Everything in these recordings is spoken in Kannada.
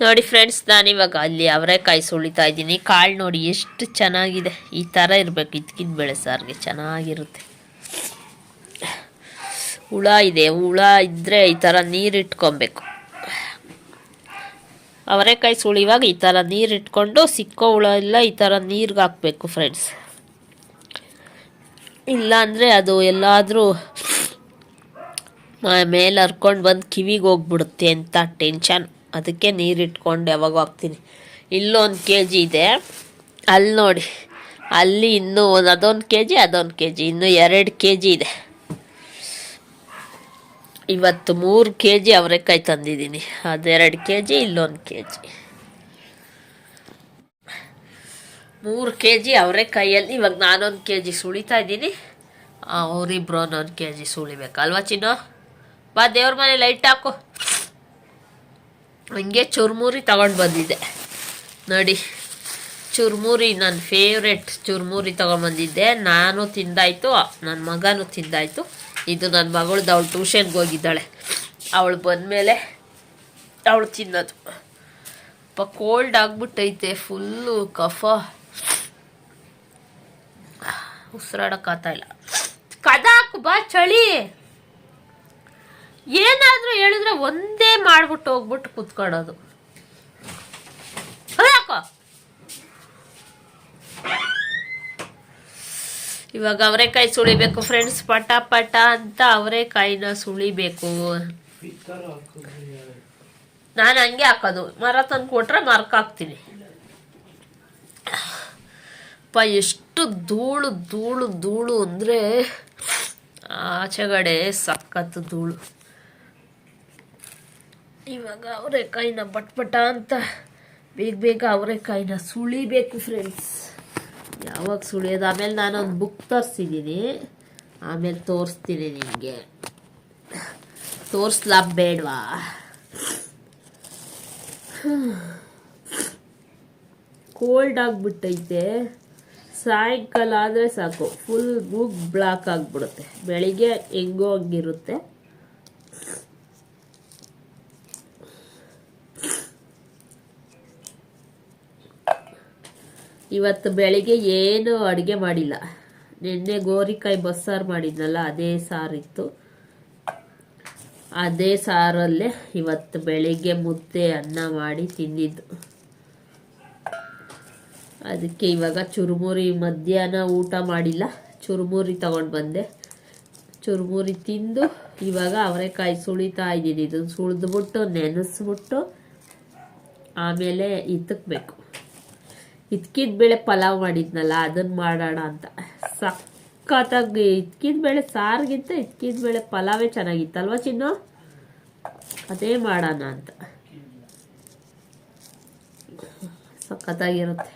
ನೋಡಿ ಫ್ರೆಂಡ್ಸ್ ನಾನಿವಾಗ ಅಲ್ಲಿ ಅವರೆಕಾಯಿ ಸುಳಿತಾ ಇದ್ದೀನಿ. ಕಾಳು ನೋಡಿ ಎಷ್ಟು ಚೆನ್ನಾಗಿದೆ. ಈ ಥರ ಇರಬೇಕು ಇದ್ಕಿದ ಬೆಳೆ ಸಾರಿಗೆ. ಚೆನ್ನಾಗಿರುತ್ತೆ. ಹುಳ ಇದೆ. ಹುಳ ಇದ್ದರೆ ಈ ಥರ ನೀರು ಇಟ್ಕೊಬೇಕು. ಅವರೆಕಾಯಿ ಸುಳಿವಾಗ ಈ ಥರ ನೀರು ಇಟ್ಕೊಂಡು ಸಿಕ್ಕೋ ಹುಳ ಇಲ್ಲ ಈ ಥರ ನೀರಿಗೆ ಹಾಕಬೇಕು ಫ್ರೆಂಡ್ಸ್ ಇಲ್ಲಾಂದರೆ ಅದು ಎಲ್ಲಾದರೂ ಮೇಲೆ ಹರ್ಕೊಂಡು ಬಂದು ಕಿವಿಗೆ ಹೋಗ್ಬಿಡುತ್ತೆ ಅಂತ ಟೆನ್ಷನ್ ಅದಕ್ಕೆ ನೀರಿಟ್ಕೊಂಡು ಯಾವಾಗ ಹೋಗ್ತೀನಿ. ಇಲ್ಲೊಂದು ಕೆ ಜಿ ಇದೆ. ಅಲ್ಲಿ ನೋಡಿ. ಅಲ್ಲಿ ಇನ್ನೂ ಒಂದು ಅದೊಂದು ಕೆ ಜಿ ಅದೊಂದು ಕೆ ಜಿ ಇನ್ನೂ ಎರಡು ಕೆ ಜಿ ಇದೆ. ಇವತ್ತು ಮೂರು ಕೆ ಜಿ ಅವರೆಕಾಯಿ ತಂದಿದ್ದೀನಿ. ಅದೆರಡು ಕೆ ಜಿ ಇಲ್ಲೊಂದು ಕೆ ಜಿ ಮೂರು ಕೆ ಜಿ ಅವರೆಕಾಯಲ್ಲಿ. ಇವಾಗ ನಾನೊಂದು ಕೆ ಜಿ ಸುಳಿತಾ ಇದ್ದೀನಿ. ಅವರಿಬ್ರು ಒಂದೊಂದು ಕೆ ಜಿ ಸುಳಿಬೇಕಲ್ವಾ ಚಿನ್ನು? ಬಾ ದೇವ್ರ ಮನೆ ಲೈಟ್ ಹಾಕು. ಹಂಗೆ ಚುರುಮುರಿ ತಗೊಂಡು ಬಂದಿದ್ದೆ. ನೋಡಿ, ಚುರುಮುರಿ ನನ್ನ ಫೇವ್ರೆಟ್ ಚುರುಮುರಿ ತೊಗೊಂಬಂದಿದ್ದೆ ನಾನು ತಿಂದಾಯ್ತು ನನ್ನ ಮಗನೂ ತಿಂದಾಯ್ತು. ಇದು ನನ್ನ ಮಗಳದ್ದು, ಅವಳು ಟ್ಯೂಷನ್ಗೆ ಹೋಗಿದ್ದಾಳೆ. ಅವಳು ಬಂದಮೇಲೆ ಅವಳು ತಿನ್ನೋದು. ಪ ಕೋಲ್ಡ್ ಆಗ್ಬಿಟ್ಟೈತೆ ಫುಲ್ಲು ಕಫ. ಉಸಿರಾಡೋಕ್ಕಾಗ್ತಾಯಿಲ್ಲ ಕದಾಕು ಬಾ, ಚಳಿ. ಏನಾದರೂ ಹೇಳಿದ್ರೆ ಒಂದೇ ಮಾಡ್ಬಿಟ್ಟು ಹೋಗ್ಬಿಟ್ಟು ಕುತ್ಕೊಳ್ಳೋದು. ಯಾಕೋ? ಇವಾಗ ಅವರೆಕಾಯಿ ಸುಳಿಬೇಕು ಫ್ರೆಂಡ್ಸ್ ಪಟ ಪಟ ಅಂತ ಅವರೆಕಾಯಿನ ಸುಳಿಬೇಕು. ನಾನು ಹಂಗೆ ಹಾಕೋದು. ಮರ ತಂದು ಕೊಟ್ರೆ ಮರಕ್ಕೆ ಹಾಕ್ತೀನಿ. ಪ ಎಷ್ಟು ಧೂಳು ಧೂಳು ಧೂಳು ಅಂದರೆ ಆಚೆಗಡೆ ಸಖತ್ತು ಧೂಳು. ಇವಾಗ ಅವರೆಕಾಯಿನ ಪಟ್ಪಟ ಅಂತ ಬೇಗ ಬೇಗ ಅವರೆಕಾಯಿನ ಸುಳಿಬೇಕು ಫ್ರೆಂಡ್ಸ್ ಯಾವಾಗ ಸುಳಿಯೋದು? ಆಮೇಲೆ ನಾನೊಂದು ಬುಕ್ ತರಿಸಿದ್ದೀನಿ ಆಮೇಲೆ ತೋರಿಸ್ತೀನಿ ನಿಮಗೆ. ತೋರಿಸ್ಲಾ ಬೇಡವಾ? ಕೋಲ್ಡ್ ಆಗಿಬಿಟ್ಟೈತೆ. ಸಾಯಂಕಾಲ ಆದರೆ ಸಾಕು. ಫುಲ್ ಬುಕ್ ಬ್ಲಾಕ್ ಆಗಿಬಿಡುತ್ತೆ. ಬೆಳಿಗ್ಗೆ ಹೆಂಗೋ ಹಂಗಿರುತ್ತೆ. ಇವತ್ತು ಬೆಳಿಗ್ಗೆ ಏನು ಅಡುಗೆ ಮಾಡಿಲ್ಲ. ನಿನ್ನೆ ಗೋರಿಕಾಯಿ ಬಸ್ಸಾರು ಮಾಡಿದ್ನಲ್ಲ, ಅದೇ ಸಾರಿತ್ತು ಅದೇ ಸಾರಲ್ಲೇ ಇವತ್ತು ಬೆಳಿಗ್ಗೆ ಮುದ್ದೆ ಅನ್ನ ಮಾಡಿ ತಿಂದಿದ್ದು. ಅದಕ್ಕೆ ಇವಾಗ ಚುರುಮುರಿ ಮಧ್ಯಾಹ್ನ ಊಟ ಮಾಡಿಲ್ಲ. ಚುರುಮುರಿ ತಗೊಂಡು ಬಂದೆ. ಚುರುಮುರಿ ತಿಂದು ಇವಾಗ ಅವರೆಕಾಯಿ ಸುಳಿತಾ ಇದ್ದೀನಿ. ಇದನ್ನು ಸುಳಿದ್ಬಿಟ್ಟು, ನೆನೆಸ್ಬಿಟ್ಟು ಆಮೇಲೆ ಇತ್ತಕ್ಬೇಕು. ಇದ್ಕಿದ ಬೇಳೆ ಪಲಾವ್ ಮಾಡಿದ್ನಲ್ಲ ಅದನ್ನು ಮಾಡೋಣ ಅಂತ. ಸಖತ್ತಾಗಿ ಇದ್ಕಿದ ಬೇಳೆ ಸಾರಿಗಿಂತ ಇದ್ಕಿದ ಬೇಳೆ ಪಲಾವೇ ಚೆನ್ನಾಗಿತ್ತಲ್ವ ಚಿನ್ನು? ಅದೇ ಮಾಡೋಣ ಅಂತ. ಸಖತ್ತಾಗಿರುತ್ತೆ.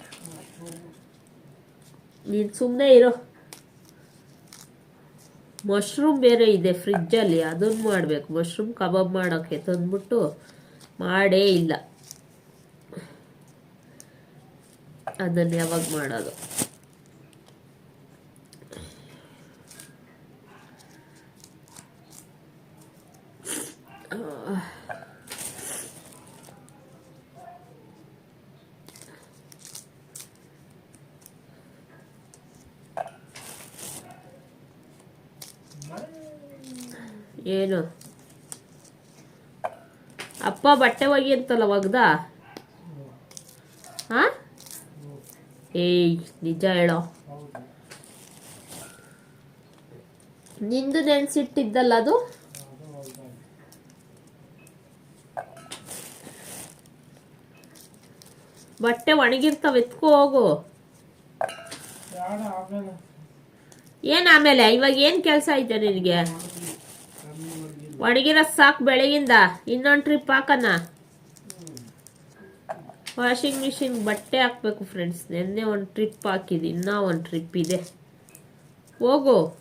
ನೀನು ಸುಮ್ಮನೆ ಇರೋ. ಮಶ್ರೂಮ್ ಬೇರೆ ಇದೆ ಫ್ರಿಜ್ಜಲ್ಲಿ ಅದನ್ನು ಮಾಡಬೇಕು. ಮಶ್ರೂಮ್ ಕಬಾಬ್ ಮಾಡೋಕ್ಕೆ ತಂದ್ಬಿಟ್ಟು ಮಾಡೇ ಇಲ್ಲ. ಅದನ್ನು ಯಾವಾಗ ಮಾಡೋದು? ಏನು? ಅಪ್ಪ ಬಟ್ಟೆ ಒಗಿ ಅಂತಲ್ಲ ಒಗ್ದ ಹಾ ಏಯ್, ನಿಜ ಹೇಳೋ. ನಿಂದು ನೆನ್ಸಿಟ್ಟಿದ್ದಲ್ಲ ಅದು? ಬಟ್ಟೆ ಒಣಗಿರ್ತಾವ, ಎತ್ಕೋ ಹೋಗು. ಏನ್ ಆಮೇಲೆ? ಇವಾಗ ಏನ್ ಕೆಲಸ ಐತೆ ನಿನಗೆ? ಒಣಗಿರೋ ಸಾಕು ಬೆಳಗಿಂದ, ಇನ್ನೊಂದು ಟ್ರಿಪ್ ಹಾಕನ. ವಾಷಿಂಗ್ ಮಿಷಿನ್ ಬಟ್ಟೆ ಹಾಕ್ಬೇಕು ಫ್ರೆಂಡ್ಸ್ ನಿನ್ನೆ ಒಂದು ಟ್ರಿಪ್ ಹಾಕಿದ್ದು, ಇನ್ನೂ ಒಂದು ಟ್ರಿಪ್ ಇದೆ. ಹೋಗು.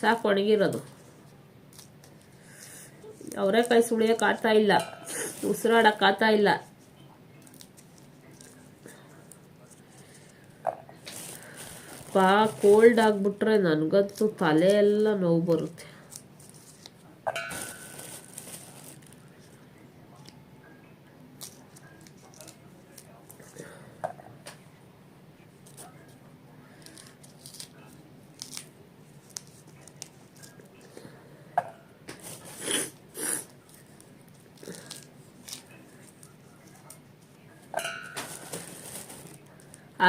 ಸಾಕು, ಒಣಗಿರೋದು. ಅವರೆಕಾಯಿ ಸುಳಿಯೋಕೆ ಆಗ್ತಾ ಇಲ್ಲ. ಉಸಿರಾಡಕ್ಕೆ ಆಗ್ತಾ ಇಲ್ಲ. ಪಾ ಕೋಲ್ಡ್ ಆಗಿಬಿಟ್ರೆ ನನಗಂತೂ ತಲೆ ಎಲ್ಲ ನೋವು ಬರುತ್ತೆ.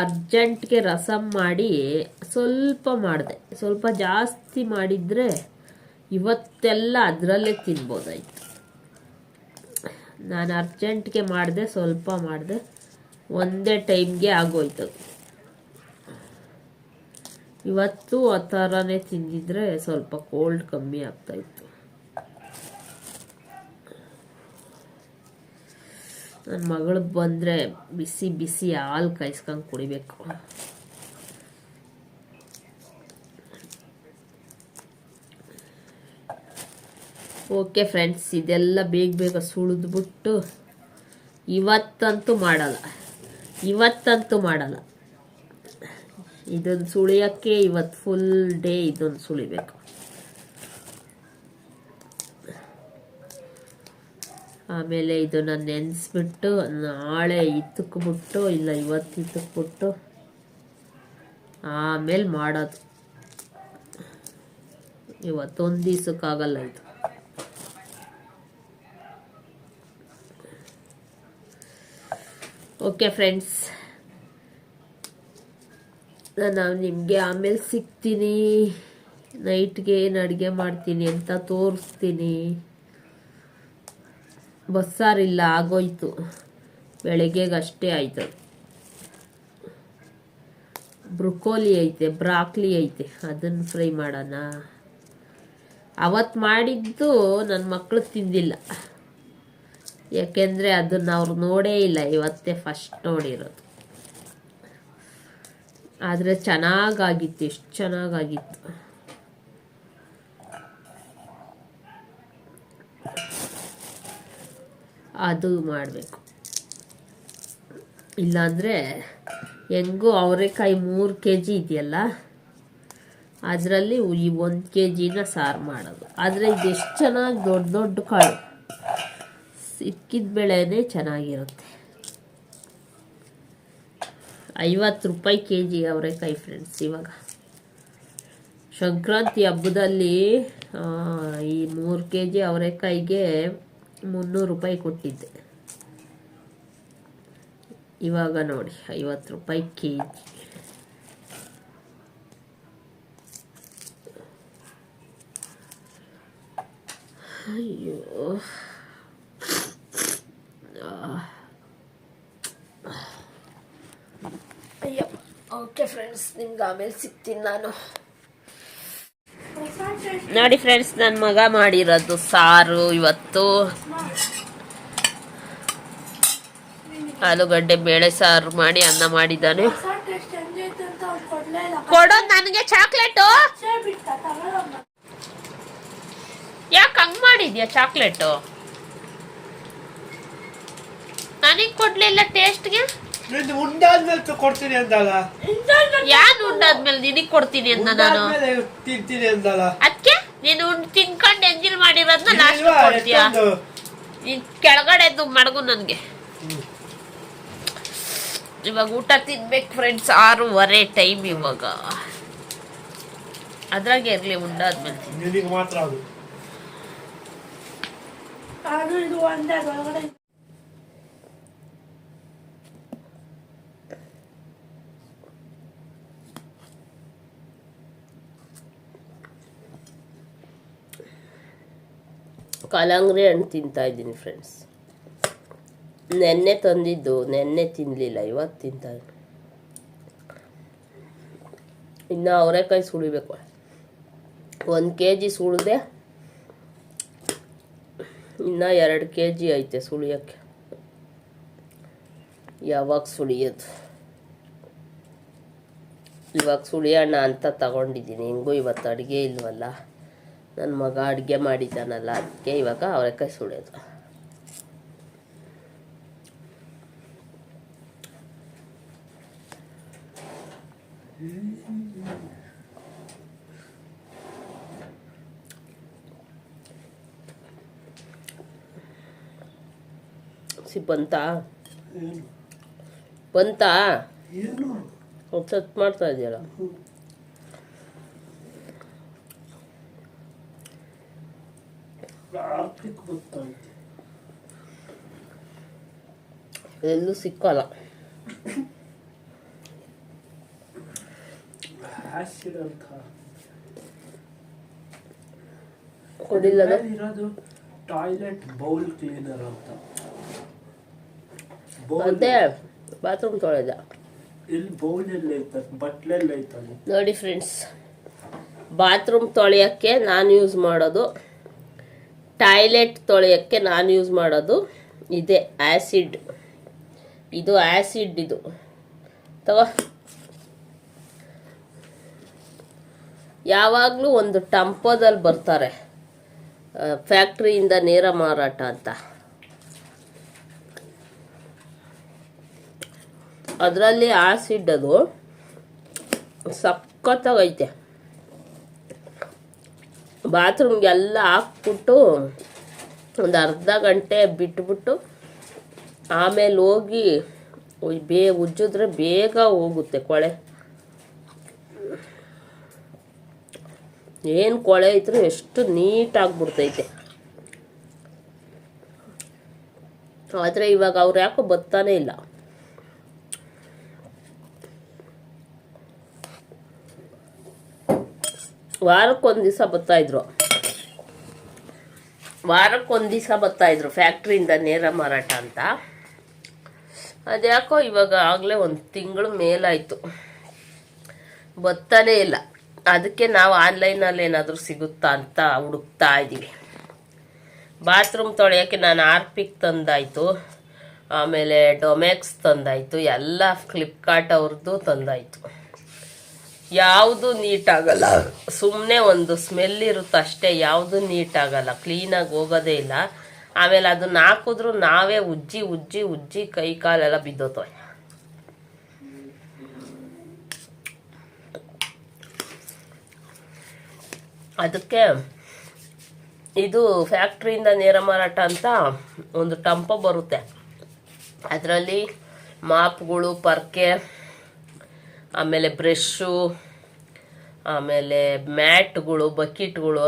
ಅರ್ಜೆಂಟ್ಗೆ ರಸಂ ಮಾಡಿ ಸ್ವಲ್ಪ ಮಾಡಿದೆ. ಸ್ವಲ್ಪ ಜಾಸ್ತಿ ಮಾಡಿದರೆ ಇವತ್ತೆಲ್ಲ ಅದರಲ್ಲೇ ತಿನ್ಬೋದಾಯಿತು. ನಾನು ಅರ್ಜೆಂಟ್ಗೆ ಮಾಡಿದೆ, ಸ್ವಲ್ಪ ಮಾಡಿದೆ, ಒಂದೇ ಟೈಮ್ಗೆ ಆಗೋಯ್ತು. ಇವತ್ತು ಆ ಥರನೇ ತಿಂದಿದ್ರೆ ಸ್ವಲ್ಪ ಕೋಲ್ಡ್ ಕಮ್ಮಿ ಆಗ್ತಾಯಿತ್ತು ನನ್ನ ಮಗಳು ಬಂದರೆ ಬಿಸಿ ಬಿಸಿ ಹಾಲು ಕಾಯಿಸ್ಕೊಂಡು ಕುಡಿಬೇಕು. ಓಕೆ ಫ್ರೆಂಡ್ಸ್, ಇದೆಲ್ಲ ಬೇಗ ಬೇಗ ಸುಳಿದ್ಬಿಟ್ಟು ಇವತ್ತಂತೂ ಮಾಡಲ್ಲ. ಇವತ್ತಂತೂ ಮಾಡಲ್ಲ. ಇದನ್ನು ಸುಳಿಯೋಕ್ಕೆ ಇವತ್ತು ಫುಲ್ ಡೇ ಇದನ್ನು ಸುಳಿಬೇಕು. ಆಮೇಲೆ ಇದನ್ನು ನೆನೆಸ್ಬಿಟ್ಟು ನಾಳೆ ಇತ್ತಕ್ಬಿಟ್ಟು, ಇಲ್ಲ ಇವತ್ತು ಇತ್ತಕ್ಬಿಟ್ಟು ಆಮೇಲೆ ಮಾಡೋದು. ಇವತ್ತೊಂದು ದಿವ್ಸಕ್ಕಾಗಲ್ಲ ಇದು. ಓಕೆ ಫ್ರೆಂಡ್ಸ್, ನಾನು ನಿಮಗೆ ಆಮೇಲೆ ಸಿಗ್ತೀನಿ. ನೈಟ್ಗೆ ಏನು ಅಡುಗೆ ಮಾಡ್ತೀನಿ ಅಂತ ತೋರಿಸ್ತೀನಿ. ಬಸ್ಸಾರಿಲ್ಲ, ಆಗೋಯ್ತು. ಬೆಳಗ್ಗೆಗಷ್ಟೇ ಆಯ್ತು. ಬ್ರುಕೋಲಿ ಐತೆ, ಬ್ರಾಕ್ಲಿ ಐತೆ. ಅದನ್ನು ಫ್ರೈ ಮಾಡೋಣ. ಅವತ್ತು ಮಾಡಿದ್ದು ನನ್ನ ಮಕ್ಕಳು ತಿಂದಿಲ್ಲ. ಯಾಕೆಂದರೆ ಅದನ್ನು ಅವ್ರು ನೋಡೇ ಇಲ್ಲ. ಇವತ್ತೇ ಫಸ್ಟ್ ನೋಡಿರೋದು. ಆದರೆ ಚೆನ್ನಾಗಾಗಿತ್ತು, ಎಷ್ಟು ಚೆನ್ನಾಗಾಗಿತ್ತು. ಅದು ಮಾಡಬೇಕು. ಇಲ್ಲಾಂದರೆ ಹೆಂಗೂ ಅವರೆಕಾಯಿ ಮೂರು ಕೆ ಜಿ ಇದೆಯಲ್ಲ, ಅದರಲ್ಲಿ ಈ ಒಂದು ಕೆ ಜಿನ ಸಾರು ಮಾಡೋದು. ಆದರೆ ಇದೆಷ್ಟು ಚೆನ್ನಾಗಿ ದೊಡ್ಡ ದೊಡ್ಡ ಕಾಳು ಸಿಕ್ಕಿದ ಬೆಳೆನೇ ಚೆನ್ನಾಗಿರುತ್ತೆ. ಐವತ್ತು ರೂಪಾಯಿ ಕೆ ಜಿ ಅವರೆಕಾಯಿ ಫ್ರೆಂಡ್ಸ್ ಇವಾಗ. ಸಂಕ್ರಾಂತಿ ಹಬ್ಬದಲ್ಲಿ ಈ ಮೂರು ಕೆ ಜಿ ಅವರೆಕಾಯಿಗೆ ಮುನ್ನೂರು ರೂಪಾಯಿ ಕೊಟ್ಟಿದ್ದೆ. ಇವಾಗ ನೋಡಿ, ಐವತ್ತು ರೂಪಾಯಿ ಕೆ ಜಿ. ಅಯ್ಯೋ. ಓಕೆ ಫ್ರೆಂಡ್ಸ್ ನಿಮ್ಗೆ ಆಮೇಲೆ ಸಿಗ್ತೀನಿ ನಾನು. ನೋಡಿ ಫ್ರೆಂಡ್ಸ್ ನನ್ನ ಮಗ ಮಾಡಿರೋದು ಸಾರು ಇವತ್ತು. ಆಲೂಗಡ್ಡೆ ಬೇಳೆ ಸಾರು ಮಾಡಿ ಅನ್ನ ಮಾಡಿದ್ದಾನೆ. ಕೊಡೋದು ನನಗೆ ಚಾಕ್ಲೇಟು ಯಾಕೆ ಹಂಗೆ ಮಾಡಿದ್ಯಾ ಚಾಕ್ಲೇಟು ನನಗೆ ಕೊಡ್ಲಿಲ್ಲ ಟೇಸ್ಟ್ಗೆ ಕೊಡ್ತೀನಿ ಅಂದಾಗ. ಯಾನ್ ಉಂಡಾದ್ಮೇಲೆ ನಿನಗ್ ಕೊಡ್ತೀನಿ ಅಂತ ನಾನು? ತಿಂತೀನಿ ಅಂದಲ್ಲ ನೀನು ಉಂಡು ತಿನ್ಕೊಂಡು ಎಂಜಿಲ್ ಮಾಡಿರೋದನ್ನ ಲಾಸ್ಟ್ ಕೊಡ್ತೀಯ? ನೀನ್ ಕೆಳಗಡೆದು ಮಡಗು ನನ್ಗೆ. ಇವಾಗ ಊಟ ತಿನ್ಬೇಕು ಫ್ರೆಂಡ್ಸ್ ಆರೂವರೆ ಟೈಮ್ ಇವಾಗ. ಅದ್ರಾಗೆ ಇರ್ಲಿ ಉಂಡಾದ್ಮೇಲೆ ಮಾತ್ರ ಕಲ್ಲಂಗಡಿ ಹಣ್ಣು ತಿಂತಾ ಇದ್ದೀನಿ ಫ್ರೆಂಡ್ಸ್ ನೆನ್ನೆ ತಂದಿದ್ದು, ನೆನ್ನೆ ತಿನ್ನಲಿಲ್ಲ ಇವತ್ತು ತಿಂತಾ ಇದ್ದೀನಿ. ಇನ್ನು ಅವರೆಕಾಯಿ ಸುಳಿಬೇಕು. ಒಂದು ಕೆ ಜಿ ಸುಳಿದೆ, ಇನ್ನು ಎರಡು ಕೆ ಜಿ ಐತೆ ಸುಳಿಯೋಕ್ಕೆ. ಯಾವಾಗ ಸುಳಿಯೋದು? ಇವಾಗ ಸುಳಿಯೋಣ ಅಂತ ತಗೊಂಡಿದ್ದೀನಿ. ಹೆಂಗೂ ಇವತ್ತು ಅಡುಗೆ ಇಲ್ವಲ್ಲ? ನನ್ನ ಮಗ ಅಡುಗೆ ಮಾಡಿದ್ದಾನಲ್ಲ ಅದಕ್ಕೆ ಇವಾಗ ಅವರೆಕಾಯಿ ಸುಳಿಯೋದು ಸಿ ಬಂತ? ಬಂತ? ಸತ್ ಮಾಡ್ತಾ ಇದೆಯಲ್ಲ. ಕಾರ್ತಿಕ್ ಗೊತ್ತಾಯ್ತು ಎಲ್ಲೂ ಸಿಕ್ಕಲ್ಲ ಆಸಿಡ್ ಅಂತ ಕೊಡಿಲ್ಲ? ಇರೋದು ಟಾಯ್ಲೆಟ್ ಬೌಲ್ ಕ್ಲೀನರ್ ಅಂತ. ಅದೇ ಬಾತ್ರೂಮ್ ತೊಳೆದ. ಇಲ್ಲಿ ಬೌಲ್ ಎಲ್ಲ ಬಟ್ಲೆಲ್ಲ ಐತಲ್ಲಿ. ನೋಡಿ ಫ್ರೆಂಡ್ಸ್ ಬಾತ್ರೂಮ್ ತೊಳೆಯೋಕ್ಕೆ ನಾನು ಯೂಸ್ ಮಾಡೋದು ಟಾಯ್ಲೆಟ್ ತೊಳೆಯೋಕ್ಕೆ ನಾನು ಯೂಸ್ ಮಾಡೋದು ಇದೆ ಆ್ಯಸಿಡ್ ಇದು ಆ್ಯಸಿಡ್ ಇದು. ತಗೋ. ಯಾವಾಗಲೂ ಒಂದು ಟಂಪೋದಲ್ಲಿ ಬರ್ತಾರೆ ಫ್ಯಾಕ್ಟ್ರಿಯಿಂದ ನೇರ ಮಾರಾಟ ಅಂತ. ಅದರಲ್ಲಿ ಆಸಿಡ್ ಅದು ಸಖತ್ತಾಗೈತೆ. ಬಾತ್ರೂಮ್ಗೆಲ್ಲ ಹಾಕ್ಬಿಟ್ಟು ಒಂದು ಅರ್ಧ ಗಂಟೆ ಬಿಟ್ಬಿಟ್ಟು ಆಮೇಲೆ ಹೋಗಿ ಬೇ, ಉಜ್ಜಿದ್ರೆ ಬೇಗ ಹೋಗುತ್ತೆ ಕೊಳೆ. ಏನು ಕೊಳೆ ಇದ್ರೂ ಎಷ್ಟು ನೀಟಾಗ್ಬಿಡ್ತೈತೆ. ಆದರೆ ಇವಾಗ ಅವ್ರು ಯಾಕೋ ಬತ್ತಾನೇ ಇಲ್ಲ. ವಾರಕ್ಕೊಂದು ದಿವಸ ಬರ್ತಾಯಿದ್ರು ವಾರಕ್ಕೊಂದು ದಿವಸ ಬರ್ತಾಯಿದ್ರು ಫ್ಯಾಕ್ಟ್ರಿಯಿಂದ ನೇರ ಮಾರಾಟ ಅಂತ. ಅದ್ಯಾಕೋ ಇವಾಗ ಆಗಲೇ ಒಂದು ತಿಂಗಳು ಮೇಲಾಯಿತು. ಬರ್ತಾನೇ ಇಲ್ಲ. ಅದಕ್ಕೆ ನಾವು ಆನ್ಲೈನಲ್ಲಿ ಏನಾದರೂ ಸಿಗುತ್ತಾ ಅಂತ ಹುಡುಕ್ತಾ ಇದ್ದೀವಿ ಬಾತ್ರೂಮ್ ತೊಳೆಯೋಕ್ಕೆ ನಾನು ಆರ್ಪಿಕ್ ತಂದಾಯಿತು. ಆಮೇಲೆ ಡೊಮ್ಯಾಕ್ಸ್ ತಂದಾಯಿತು. ಎಲ್ಲ ಫ್ಲಿಪ್ಕಾರ್ಟ್ ಅವ್ರದ್ದು ತಂದಾಯಿತು. ಯಾವುದು ನೀಟಾಗಲ್ಲ. ಸುಮ್ಮನೆ ಒಂದು ಸ್ಮೆಲ್ ಇರುತ್ತೆ ಅಷ್ಟೇ ಯಾವುದು ನೀಟಾಗಲ್ಲ. ಕ್ಲೀನಾಗಿ ಹೋಗೋದೇ ಇಲ್ಲ. ಆಮೇಲೆ ಅದನ್ನ ಹಾಕಿದ್ರು ನಾವೇ ಉಜ್ಜಿ ಉಜ್ಜಿ ಉಜ್ಜಿ ಕೈ ಕಾಲೆಲ್ಲ ಬಿದ್ದೋತವೆ ಅದಕ್ಕೆ ಇದು ಫ್ಯಾಕ್ಟ್ರಿಯಿಂದ ನೇರ ಮಾರಾಟ ಅಂತ ಒಂದು ಟಂಪ ಬರುತ್ತೆ. ಅದರಲ್ಲಿ ಮಾಪ್ಗಳು, ಪರ್ಕೆ ಆಮೇಲೆ ಬ್ರಷ್ಷು, ಆಮೇಲೆ ಮ್ಯಾಟ್ಗಳು, ಬಕೆಟ್ಗಳು,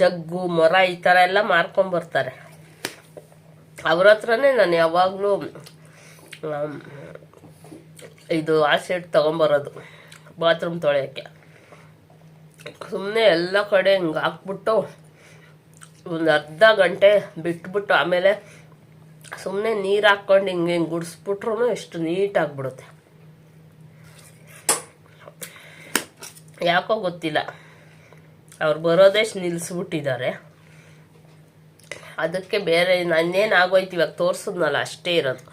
ಜಗ್ಗು, ಮೊರ ಈ ಥರ ಎಲ್ಲ ಮಾರ್ಕೊಂಬರ್ತಾರೆ ಅವ್ರ ಹತ್ರನೇ ನಾನು ಯಾವಾಗಲೂ ಇದು ಆಸಿಡ್ ತೊಗೊಂಬರೋದು, ಬಾತ್ರೂಮ್ ತೊಳೆಯೋಕ್ಕೆ. ಸುಮ್ಮನೆ ಎಲ್ಲ ಕಡೆ ಹಿಂಗೆ ಹಾಕ್ಬಿಟ್ಟು ಒಂದು ಅರ್ಧ ಗಂಟೆ ಬಿಟ್ಬಿಟ್ಟು ಆಮೇಲೆ ಸುಮ್ಮನೆ ನೀರು ಹಾಕ್ಕೊಂಡು ಹಿಂಗೆ ಹಿಂಗೆ ಗುಡಿಸ್ಬಿಟ್ರು ಎಷ್ಟು ನೀಟಾಗಿಬಿಡುತ್ತೆ ಯಾಕೋ ಗೊತ್ತಿಲ್ಲ. ಅವ್ರು ಬರೋದೇ ನಿಲ್ಲಿಸ್ಬಿಟ್ಟಿದ್ದಾರೆ ಅದಕ್ಕೆ ಬೇರೆ ನನ್ನೇನು ಆಗೋಯ್ತು ಇವಾಗ ತೋರಿಸಿದ್ನಲ್ಲ ಅಷ್ಟೇ ಇರೋದು.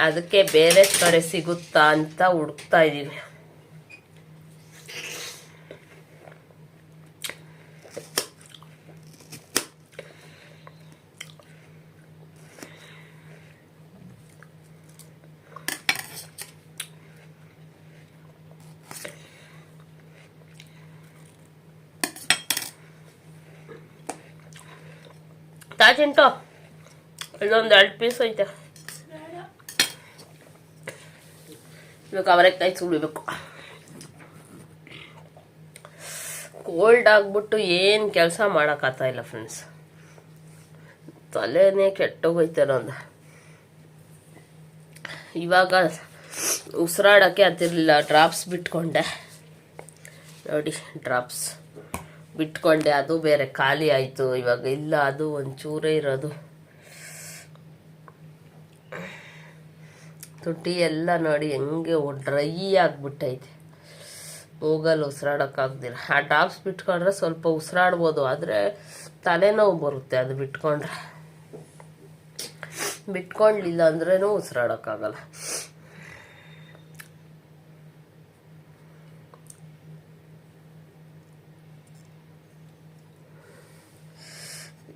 ಅದಕ್ಕೆ ಬೇರೆ ಕಡೆ ಸಿಗುತ್ತಾ ಅಂತ ಹುಡುಕ್ತಾ ಇದ್ದೀವಿ ತಾಜಿಂಟು ಇಲ್ಲೊಂದು ಎರಡು ಪೀಸ್ ಐತೆ. ಇವಾಗ ಅವರೆಕಾಯಿ ಸುಳಿಬೇಕು ಕೋಲ್ಡ್ ಆಗಿಬಿಟ್ಟು ಏನು ಕೆಲಸ ಇಲ್ಲ ಫ್ರೆಂಡ್ಸ್ ತಲೆನೇ ಕೆಟ್ಟೋಗೈತೆ ನಂದು. ಇವಾಗ ಉಸಿರಾಡೋಕ್ಕೆ ಹತ್ತಿರಲಿಲ್ಲ ಡ್ರಾಪ್ಸ್ ಬಿಟ್ಕೊಂಡೆ. ನೋಡಿ ಡ್ರಾಪ್ಸ್ ಬಿಟ್ಕೊಂಡೆ, ಅದು ಬೇರೆ ಖಾಲಿ ಆಯಿತು. ಇವಾಗ ಇಲ್ಲ, ಅದು ಒಂಚೂರೇ ಇರೋದು. ತುಟಿ ಎಲ್ಲ ನೋಡಿ ಹೆಂಗೆ ಡ್ರೈ ಆಗಿಬಿಟ್ಟೈತೆ. ಹೋಗಲ್ಲ ಉಸಿರಾಡೋಕ್ಕಾಗ್ದಿಲ್ಲ ಆ ಡ್ರಾಪ್ಸ್ ಬಿಟ್ಕೊಂಡ್ರೆ ಸ್ವಲ್ಪ ಉಸಿರಾಡ್ಬೋದು, ಆದರೆ ತಲೆನೋವು ಬರುತ್ತೆ ಅದು ಬಿಟ್ಕೊಂಡ್ರೆ. ಬಿಟ್ಕೊಂಡಿಲ್ಲ ಅಂದ್ರೂ ಉಸಿರಾಡೋಕ್ಕಾಗಲ್ಲ.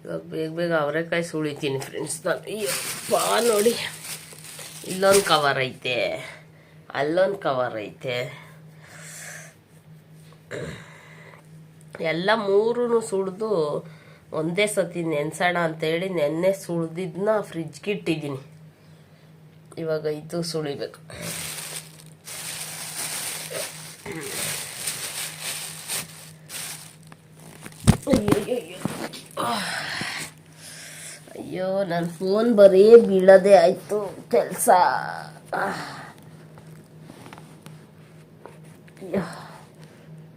ಇವಾಗ ಬೇಗ ಬೇಗ ಅವರೆಕಾಯಿ ಸುಳಿತೀನಿ ಫ್ರೆಂಡ್ಸ್ ನಾನು. ಅಯ್ಯಪ್ಪ, ನೋಡಿ. ಇಲ್ಲೊಂದು ಕವರ್ ಐತೆ. ಅಲ್ಲೊಂದು ಕವರ್ ಐತೆ. ಎಲ್ಲ ಮೂರೂ ಸುಳಿದು ಒಂದೇ ಸತಿ ನೆನ್ಸೋಣ ಅಂತೇಳಿ ನೆನ್ನೆ ಸುಳ್ದಿದ್ನ ಫ್ರಿಜ್ಗೆ ಇಟ್ಟಿದ್ದೀನಿ. ಇವಾಗ ಇದು ಸುಳಿಬೇಕು. ಅಯ್ಯಯ್ಯಯ್ಯೋ. ಅಯ್ಯೋ ನನ್ನ ಫೋನ್ ಬರೀ ಬೀಳದೆ ಆಯಿತು, ಕೆಲಸ.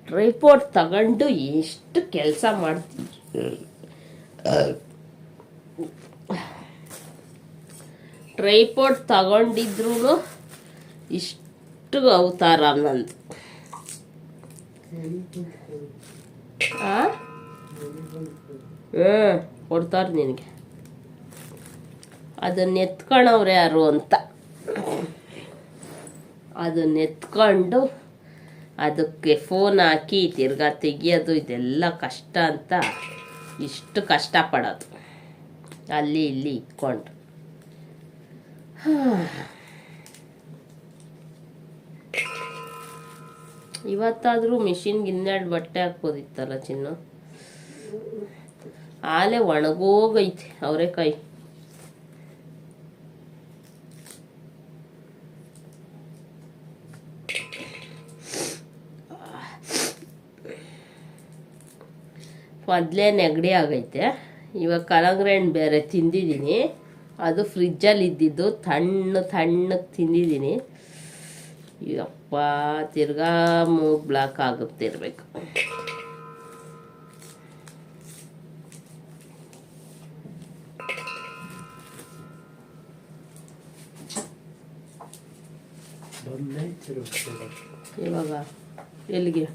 ಟ್ರೈಪೋರ್ಟ್ ತಗೊಂಡು ಎಷ್ಟು ಕೆಲಸ ಮಾಡ್ತೀನಿ ಟ್ರೈಪೋರ್ಟ್ ತಗೊಂಡಿದ್ರು ಇಷ್ಟು ಅವತಾರ ನಂದು. ಹಾಂ ಕೊಡ್ತಾರೆ ನಿನಗೆ. ಅದನ್ನ ಎತ್ಕೊಳವ್ರು ಯಾರು ಅಂತ. ಅದನ್ನ ಎತ್ಕೊಂಡು ಅದಕ್ಕೆ ಫೋನ್ ಹಾಕಿ, ತಿರ್ಗಾ ತೆಗಿಯೋದು, ಇದೆಲ್ಲ ಕಷ್ಟ ಅಂತ ಇಷ್ಟು ಕಷ್ಟಪಡೋದು. ಅಲ್ಲಿ ಇಲ್ಲಿ ಇಟ್ಕೊಂಡು. ಇವತ್ತಾದರೂ ಮಿಷಿನ್ಗೆ ಇನ್ನೆರಡು ಬಟ್ಟೆ ಹಾಕ್ಬೋದಿತ್ತಲ್ಲ ಚಿನ್ನು? ಆಲೆ ಒಣಗೋಗೈತೆ ಅವರೆಕಾಯಿ ಮೊದಲೇ ನೆಗಡಿ ಆಗೈತೆ. ಇವಾಗ ಕಲಂಗ್ರಿ ಹಣ್ಣು ಬೇರೆ ತಿಂದಿದ್ದೀನಿ. ಅದು ಫ್ರಿಜ್ಜಲ್ಲಿ ಇದ್ದಿದ್ದು ತಣ್ಣು ತಣ್ಣಗೆ ತಿಂದಿದ್ದೀನಿ. ಅಪ್ಪ ತಿರ್ಗಾ ಮೂಗ್ ಬ್ಲಾಕ್ ಆಗುತ್ತಿರ್ಬೇಕು ಇವಾಗ ಎಲ್ಲಿಗೆ?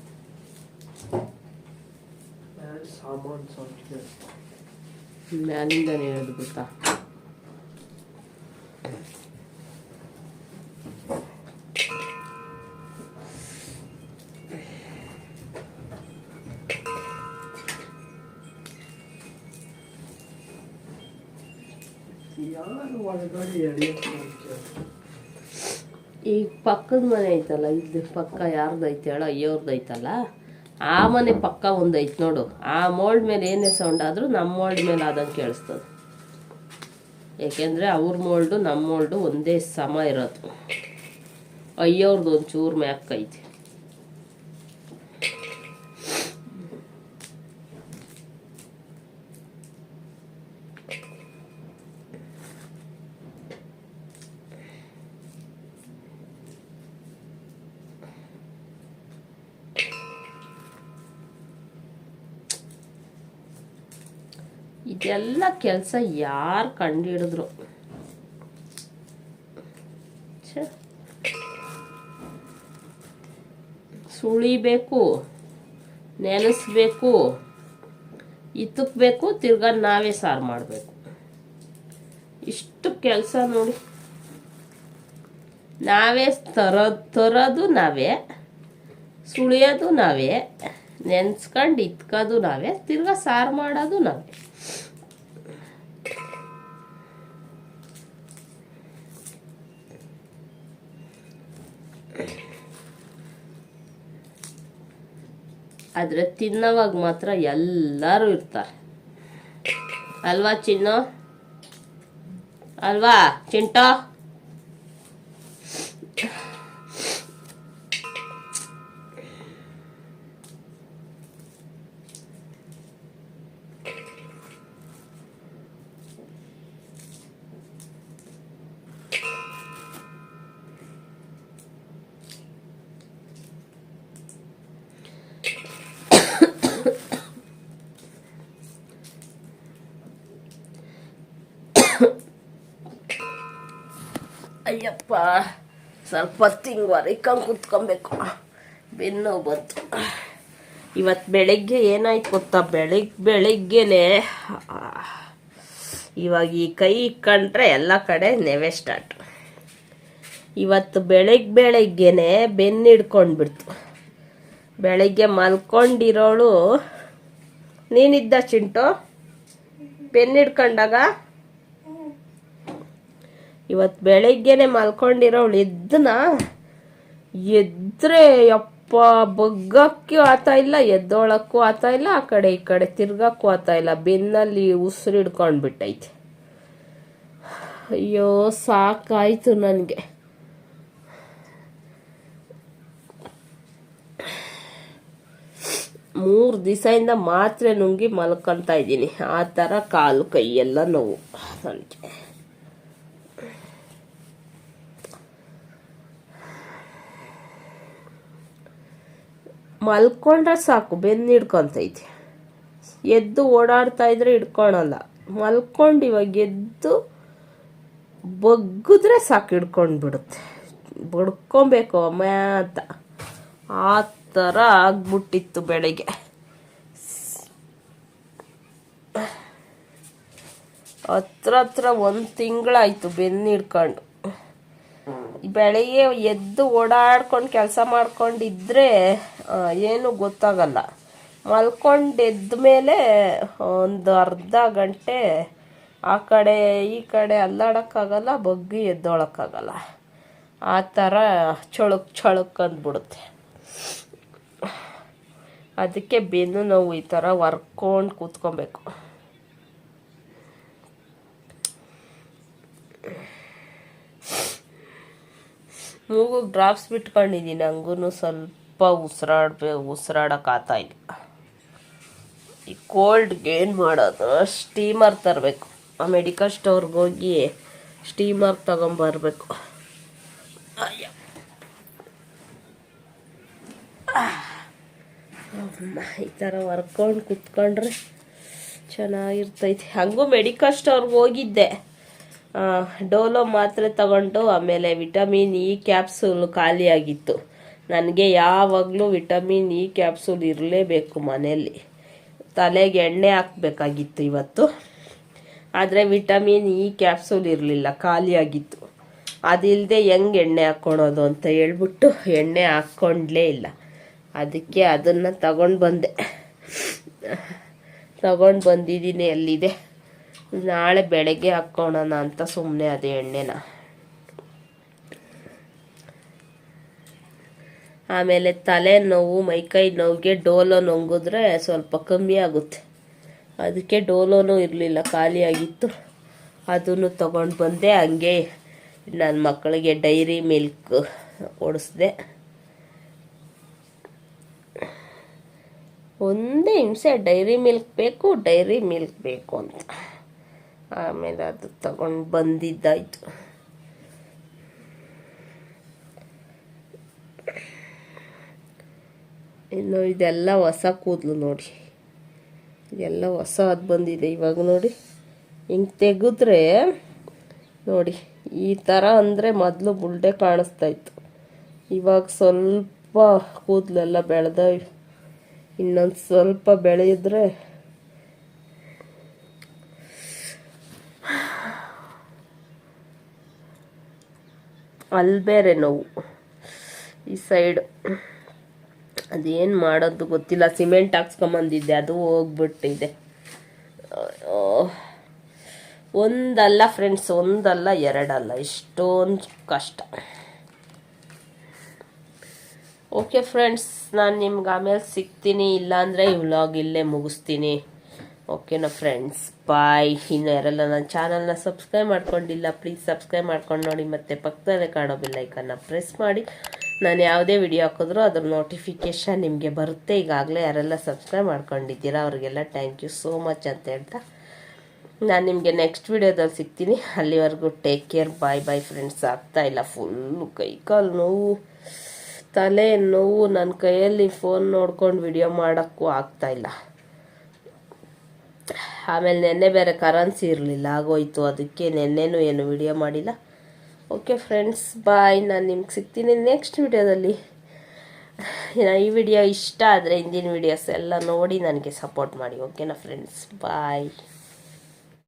ಸಾಮಾನು ಸಂಖ್ಯೆ ಮ್ಯಾಲಿಂದನೇ ಹೇಳೋದು ಗೊತ್ತಾ? ಯಾರು ಒಳಗಡೆ ಎಳೆಯೋಕೆ ಈಗ ಪಕ್ಕದ ಮನೆ ಐತಲ್ಲ ಇದು ಪಕ್ಕ ಐತೈತಲ್ಲ ಅಯ್ಯೋರ್ದು ಅಯ್ಯವ್ರದ್ದು ಆ ಮನೆ ಪಕ್ಕ ಒಂದು ಐತೆ ನೋಡು. ಆ ಮೋಲ್ಡ್ ಮೇಲೆ ಏನೇ ಸೌಂಡ್ ಆದರೂ ನಮ್ಮ ಮೋಲ್ಡ್ ಮೇಲೆ ಆದಂಗೆ ಕೇಳಿಸ್ತದೆ. ಏಕೆಂದರೆ ಅವ್ರ ಮೋಲ್ಡು ನಮ್ಮ ಮೋಲ್ಡು ಒಂದೇ ಸಮ ಇರೋದು. ಅಯ್ಯೋರ್ದು ಒಂಚೂರು ಮ್ಯಾಕ್ ಐತೆ. ಇದೆಲ್ಲ ಕೆಲಸ ಯಾರು ಕಂಡುಹಿಡಿದ್ರು ಛೆ. ಸುಳಿಬೇಕು, ನೆನೆಸ್ಬೇಕು ಇತ್ತಕ್ಬೇಕು ತಿರ್ಗಾ ನಾವೇ ಸಾರು ಮಾಡಬೇಕು. ಇಷ್ಟು ಕೆಲಸ ನೋಡಿ. ನಾವೇ ತರೋದು ತರೋದು ನಾವೇ, ಸುಳಿಯೋದು ನಾವೇ, ನೆನ್ಸ್ಕೊಂಡು ಇತ್ಕೋದು ನಾವೇ, ತಿರ್ಗಾ ಸಾರು ಮಾಡೋದು ನಾವೇ. ಆದರೆ ತಿನ್ನೋವಾಗ ಮಾತ್ರ ಎಲ್ಲರೂ ಇರ್ತಾರೆ. ಅಲ್ವಾ ಚಿನ್ನು? ಅಲ್ವಾ ಚಿಂಟೋ? ಸ್ವಲ್ಪ ಹೊತ್ತು ಹಿಂಗೆ ಕುತ್ಕೊಬೇಕು. ಬೆನ್ನು ಬಂತು. ಇವತ್ತು ಬೆಳಗ್ಗೆ ಏನಾಯ್ತು ಗೊತ್ತಾ? ಬೆಳಿಗ್ಗೆ ಬೆಳಿಗ್ಗೆನೆ, ಇವಾಗ ಈ ಕೈ ಇಕ್ಕಂಡ್ರೆ ಎಲ್ಲ ಕಡೆ ನೆವೆ ಸ್ಟಾರ್ಟ್ ಇವತ್ತು ಬೆಳಗ್ಗೆ ಬೆಳಗ್ಗೆನೆ ಬೆನ್ನು ಹಿಡ್ಕೊಂಡ್ಬಿಡ್ತು. ಬೆಳಗ್ಗೆ ಮಲ್ಕೊಂಡಿರೋಳು. ನೀನಿದ್ದ ಚಿಂಟು? ಬೆನ್ನು ಹಿಡ್ಕೊಂಡಾಗ? ಇವತ್ತು ಬೆಳಗ್ಗೆನೆ ಮಲ್ಕೊಂಡಿರೋಳು ಎದ್ದನ ಎದ್ರೆ ಯಪ್ಪ, ಬಗ್ಗಕ್ಕೂ ಆತ ಇಲ್ಲ, ಎದ್ದೋಳಕ್ಕೂ ಆತ ಇಲ್ಲ, ಆ ಕಡೆ ಈ ಕಡೆ ತಿರ್ಗಕ್ಕೂ ಆತ ಇಲ್ಲ, ಬೆನ್ನಲ್ಲಿ ಉಸಿರು ಹಿಡ್ಕೊಂಡ್ಬಿಟ್ಟೈತೆ. ಅಯ್ಯೋ, ಸಾಕಾಯ್ತು ನನಗೆ. ಮೂರು ದಿವಸದಿಂದ ಮಾತ್ರೆ ನುಂಗಿ ಮಲ್ಕೊಂತ ಇದ್ದೀನಿ, ಆ ಥರ ಕಾಲು ಎಲ್ಲ ನೋವು ನನಗೆ. ಮಲ್ಕೊಂಡ್ರೆ ಸಾಕು, ಬೆನ್ನು ಹಿಡ್ಕೊತೈತಿ. ಎದ್ದು ಓಡಾಡ್ತಾ ಇದ್ರೆ ಹಿಡ್ಕೊಳಲ್ಲ. ಮಲ್ಕೊಂಡು ಇವಾಗ ಎದ್ದು ಬಗ್ಗಿದ್ರೆ ಸಾಕು ಹಿಡ್ಕೊಂಡು ಬಿಡುತ್ತೆ ಬಡ್ಕೊಬೇಕು ಅಂತ. ಆ ಥರ ಆಗ್ಬಿಟ್ಟಿತ್ತು ಬೆಳಗ್ಗೆ. ಹತ್ರ ಹತ್ರ ಒಂದು ತಿಂಗಳಾಯಿತು ಬೆನ್ನು ಹಿಡ್ಕೊಂಡು. ಬೆಳಗ್ಗೆ ಎದ್ದು ಓಡಾಡ್ಕೊಂಡು ಕೆಲಸ ಮಾಡ್ಕೊಂಡಿದ್ರೆ ಏನು ಗೊತ್ತಾಗಲ್ಲ. ಮಲ್ಕೊಂಡಿದ್ದ ಮೇಲೆ ಒಂದು ಅರ್ಧ ಗಂಟೆ ಆ ಕಡೆ ಈ ಕಡೆ ಅಲ್ಲಾಡೋಕ್ಕಾಗಲ್ಲ, ಬಗ್ಗಿ ಎದ್ದೋಳಕ್ಕಾಗಲ್ಲ. ಆ ಥರ ಚಳುಕ್ ಚಳುಕ್ ಅಂದ್ಬಿಡುತ್ತೆ. ಅದಕ್ಕೆ ಬೆನ್ನು ನೋವು ಈ ಥರ ವರ್ಕೊಂಡು ಕೂತ್ಕೊಬೇಕು. ಮೂಗು ಡ್ರಾಪ್ಸ್ ಬಿಟ್ಕೊಂಡಿದ್ದೀನಿ ಹಂಗೂ ಸ್ವಲ್ಪ. ಉಸಿರಾಡ್ಬೇ ಉಸಿರಾಡಕ್ಕೆ ಆತಾ ಇಲ್ಲ. ಈ ಕೋಲ್ಡ್ಗೆ ಏನು ಮಾಡೋದು? ಸ್ಟೀಮರ್ ತರಬೇಕು. ಆ ಮೆಡಿಕಲ್ ಸ್ಟೋರ್ಗೆ ಹೋಗಿ ಸ್ಟೀಮರ್ ತಗೊಂಬರ್ಬೇಕು. ಈ ಥರ ವರ್ಕೊಂಡು ಕುತ್ಕೊಂಡ್ರೆ ಚೆನ್ನಾಗಿರ್ತೈತಿ. ಹಂಗೂ ಮೆಡಿಕಲ್ ಸ್ಟೋರ್ಗೆ ಹೋಗಿದ್ದೆ. ಡೋಲೋ ಮಾತ್ರೆ ತಗೊಂಡು, ಆಮೇಲೆ ವಿಟಮಿನ್ ಇ ಕ್ಯಾಪ್ಸೂಲ್ ಖಾಲಿಯಾಗಿತ್ತು. ನನಗೆ ಯಾವಾಗಲೂ ವಿಟಮಿನ್ ಇ ಕ್ಯಾಪ್ಸೂಲ್ ಇರಲೇಬೇಕು ಮನೆಯಲ್ಲಿ. ತಲೆಗೆ ಎಣ್ಣೆ ಹಾಕ್ಬೇಕಾಗಿತ್ತು ಇವತ್ತು. ಆದರೆ ವಿಟಮಿನ್ ಇ ಕ್ಯಾಪ್ಸೂಲ್ ಇರಲಿಲ್ಲ ಖಾಲಿಯಾಗಿತ್ತು ಅದಿಲ್ಲದೆ ಹೆಂಗೆ ಎಣ್ಣೆ ಹಾಕ್ಕೊಳೋದು ಅಂತ ಹೇಳ್ಬಿಟ್ಟು ಎಣ್ಣೆ ಹಾಕ್ಕೊಂಡ್ಲೇ ಇಲ್ಲ. ಅದಕ್ಕೆ ಅದನ್ನು ತಗೊಂಡು ಬಂದೆ. ತಗೊಂಡು ಬಂದಿದ್ದೀನಿ ಅಲ್ಲಿದೆ. ನಾಳೆ ಬೆಳಗ್ಗೆ ಹಾಕ್ಕೊಳೋಣ ಅಂತ ಸುಮ್ಮನೆ ಅದೇ ಎಣ್ಣೆನ. ಆಮೇಲೆ ತಲೆ ನೋವು ಮೈಕೈ ನೋವಿಗೆ ಡೋಲೋ ನುಂಗಿದ್ರೆ ಸ್ವಲ್ಪ ಕಮ್ಮಿ ಆಗುತ್ತೆ. ಅದಕ್ಕೆ ಡೋಲೋನೂ ಇರಲಿಲ್ಲ, ಖಾಲಿಯಾಗಿತ್ತು. ಅದನ್ನು ತಗೊಂಡು ಬಂದೆ, ಹಂಗೆ ನನ್ನ ಮಕ್ಕಳಿಗೆ ಡೈರಿ ಮಿಲ್ಕ್ ಓಡಿಸ್ದೆ. ಒಂದೇ ಹಿಂಸೆ ಡೈರಿ ಮಿಲ್ಕ್ ಬೇಕು, ಡೈರಿ ಮಿಲ್ಕ್ ಬೇಕು ಅಂತ. ಆಮೇಲೆ ಅದು ತಗೊಂಡು ಬಂದಿದ್ದಾಯ್ತು. ಇನ್ನು ಇದೆಲ್ಲ ಹೊಸ ಕೂದಲು ನೋಡಿ. ಇದೆಲ್ಲ ಹೊಸ ಅದು ಬಂದಿದೆ ಇವಾಗ ನೋಡಿ. ಹಿಂಗೆ ತೆಗೆದ್ರೆ ನೋಡಿ, ಈ ಥರ ಅಂದರೆ ಮೊದಲು ಬುಲ್ಡೆ ಕಾಣಿಸ್ತಾ ಇತ್ತು. ಇವಾಗ ಸ್ವಲ್ಪ ಕೂದಲೆಲ್ಲ ಬೆಳೆದ ಇನ್ನೊಂದು ಸ್ವಲ್ಪ ಬೆಳೆಯಿದ್ರೆ ಅಲ್ಲಿ ಬೇರೆ ನೋವು ಈ ಸೈಡ್. ಅದೇನು ಮಾಡೋದು ಗೊತ್ತಿಲ್ಲ. ಸಿಮೆಂಟ್ ಹಾಕ್ಸ್ಕೊಂಬಂದಿದ್ದೆ, ಅದು ಹೋಗ್ಬಿಟ್ಟಿದೆ. ಒಂದಲ್ಲ ಫ್ರೆಂಡ್ಸ್ ಒಂದಲ್ಲ ಎರಡಲ್ಲ. ಇಷ್ಟೊಂದು ಕಷ್ಟ. ಓಕೆ ಫ್ರೆಂಡ್ಸ್ ನಾನು ನಿಮ್ಗೆ ಆಮೇಲೆ ಸಿಗ್ತೀನಿ, ಇಲ್ಲಾಂದರೆ ಈ ವ್ಲಾಗ್ ಇಲ್ಲೇ ಮುಗಿಸ್ತೀನಿ. ಓಕೆನಾ ಫ್ರೆಂಡ್ಸ್ ಬಾಯ್ ಇನ್ನು ಯಾರೆಲ್ಲ ನನ್ನ ಚಾನಲ್ನ ಸಬ್ಸ್ಕ್ರೈಬ್ ಮಾಡ್ಕೊಂಡಿಲ್ಲ ಪ್ಲೀಸ್ ಸಬ್ಸ್ಕ್ರೈಬ್ ಮಾಡ್ಕೊಂಡು ನೋಡಿ. ಮತ್ತು ಪಕ್ಕದಲ್ಲೇ ಕಾಣೋ ಬೆಲ್ಲೈಕನ್ನ ಪ್ರೆಸ್ ಮಾಡಿ. ನಾನು ಯಾವುದೇ ವಿಡಿಯೋ ಹಾಕಿದ್ರು ಅದ್ರ ನೋಟಿಫಿಕೇಷನ್ ನಿಮಗೆ ಬರುತ್ತೆ. ಈಗಾಗಲೇ ಯಾರೆಲ್ಲ ಸಬ್ಸ್ಕ್ರೈಬ್ ಮಾಡ್ಕೊಂಡಿದ್ದೀರಾ, ಅವರಿಗೆಲ್ಲ ಥ್ಯಾಂಕ್ ಯು ಸೋ ಮಚ್ ಅಂತ ಹೇಳ್ತಾ ನಾನು ನಿಮಗೆ ನೆಕ್ಸ್ಟ್ ವಿಡಿಯೋದಲ್ಲಿ ಸಿಗ್ತೀನಿ. ಅಲ್ಲಿವರೆಗೂ take care bye bye friends ಆಗ್ತಾ ಇಲ್ಲ ಫುಲ್ಲು ಕೈಕಾಲು ನೋವು, ತಲೆ ನೋವು ನನ್ನ ಕೈಯಲ್ಲಿ ಫೋನ್ ನೋಡ್ಕೊಂಡು ವಿಡಿಯೋ ಮಾಡೋಕ್ಕೂ ಆಗ್ತಾ ಇಲ್ಲ. ಆಮೇಲೆ ನೆನ್ನೆ ಬೇರೆ ಕರೆನ್ಸಿ ಇರಲಿಲ್ಲ, ಆಗೋಯ್ತು. ಅದಕ್ಕೆ ನೆನ್ನೆನೂ ಏನು ವಿಡಿಯೋ ಮಾಡಿಲ್ಲ. ಓಕೆ ಫ್ರೆಂಡ್ಸ್ ಬಾಯ್ ನಾನು ನಿಮ್ಗೆ ಸಿಗ್ತೀನಿ ನೆಕ್ಸ್ಟ್ ವಿಡಿಯೋದಲ್ಲಿ ಈ ವಿಡಿಯೋ ಇಷ್ಟ ಆದರೆ ಹಿಂದಿನ ವಿಡಿಯೋಸ್ ಎಲ್ಲ ನೋಡಿ ನನಗೆ ಸಪೋರ್ಟ್ ಮಾಡಿ ಓಕೆನಾ ಫ್ರೆಂಡ್ಸ್ ಬಾಯ್